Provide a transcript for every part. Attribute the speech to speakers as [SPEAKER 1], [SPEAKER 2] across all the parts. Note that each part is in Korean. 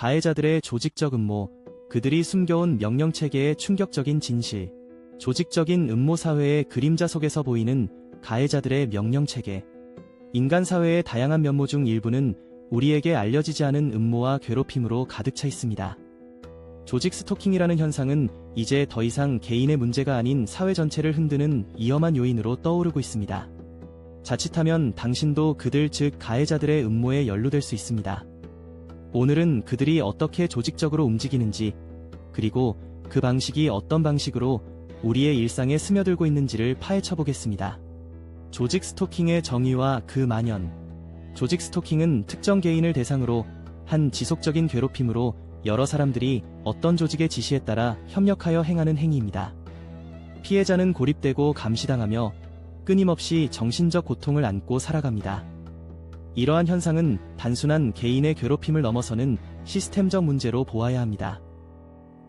[SPEAKER 1] 가해자들의 조직적 음모, 그들이 숨겨온 명령 체계의 충격적인 진실, 조직적인 음모 사회의 그림자 속에서 보이는 가해자들의 명령 체계. 인간 사회의 다양한 면모 중 일부는 우리에게 알려지지 않은 음모와 괴롭힘으로 가득 차 있습니다. 조직 스토킹이라는 현상은 이제 더 이상 개인의 문제가 아닌 사회 전체를 흔드는 위험한 요인으로 떠오르고 있습니다. 자칫하면 당신도 그들 즉 가해자들의 음모에 연루될 수 있습니다. 오늘은 그들이 어떻게 조직적으로 움직이는지, 그리고 그 방식이 어떤 방식으로 우리의 일상에 스며들고 있는지를 파헤쳐 보겠습니다. 조직 스토킹의 정의와 그 만연. 조직 스토킹은 특정 개인을 대상으로 한 지속적인 괴롭힘으로 여러 사람들이 어떤 조직의 지시에 따라 협력하여 행하는 행위입니다. 피해자는 고립되고 감시당하며 끊임없이 정신적 고통을 안고 살아갑니다. 이러한 현상은 단순한 개인의 괴롭힘을 넘어서는 시스템적 문제로 보아야 합니다.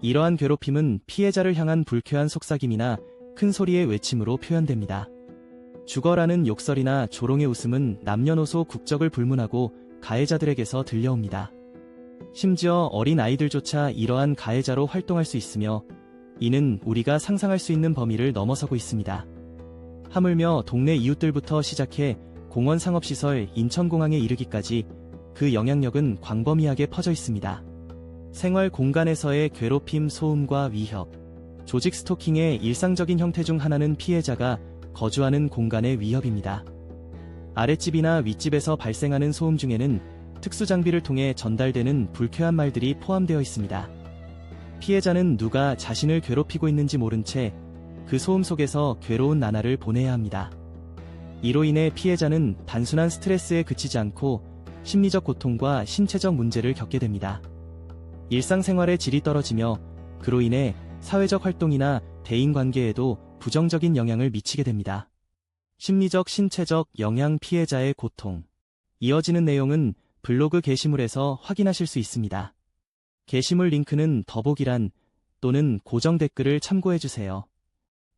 [SPEAKER 1] 이러한 괴롭힘은 피해자를 향한 불쾌한 속삭임이나 큰 소리의 외침으로 표현됩니다. 죽어라는 욕설이나 조롱의 웃음은 남녀노소 국적을 불문하고 가해자들에게서 들려옵니다. 심지어 어린 아이들조차 이러한 가해자로 활동할 수 있으며 이는 우리가 상상할 수 있는 범위를 넘어서고 있습니다. 하물며 동네 이웃들부터 시작해 공원 상업시설 인천공항에 이르기까지 그 영향력은 광범위하게 퍼져 있습니다. 생활 공간에서의 괴롭힘, 소음과 위협, 조직 스토킹의 일상적인 형태 중 하나는 피해자가 거주하는 공간의 위협입니다. 아랫집이나 윗집에서 발생하는 소음 중에는 특수 장비를 통해 전달되는 불쾌한 말들이 포함되어 있습니다. 피해자는 누가 자신을 괴롭히고 있는지 모른 채 그 소음 속에서 괴로운 나날을 보내야 합니다. 이로 인해 피해자는 단순한 스트레스에 그치지 않고 심리적 고통과 신체적 문제를 겪게 됩니다. 일상생활의 질이 떨어지며 그로 인해 사회적 활동이나 대인 관계에도 부정적인 영향을 미치게 됩니다. 심리적, 신체적 영향 피해자의 고통. 이어지는 내용은 블로그 게시물에서 확인하실 수 있습니다. 게시물 링크는 더보기란 또는 고정 댓글을 참고해주세요.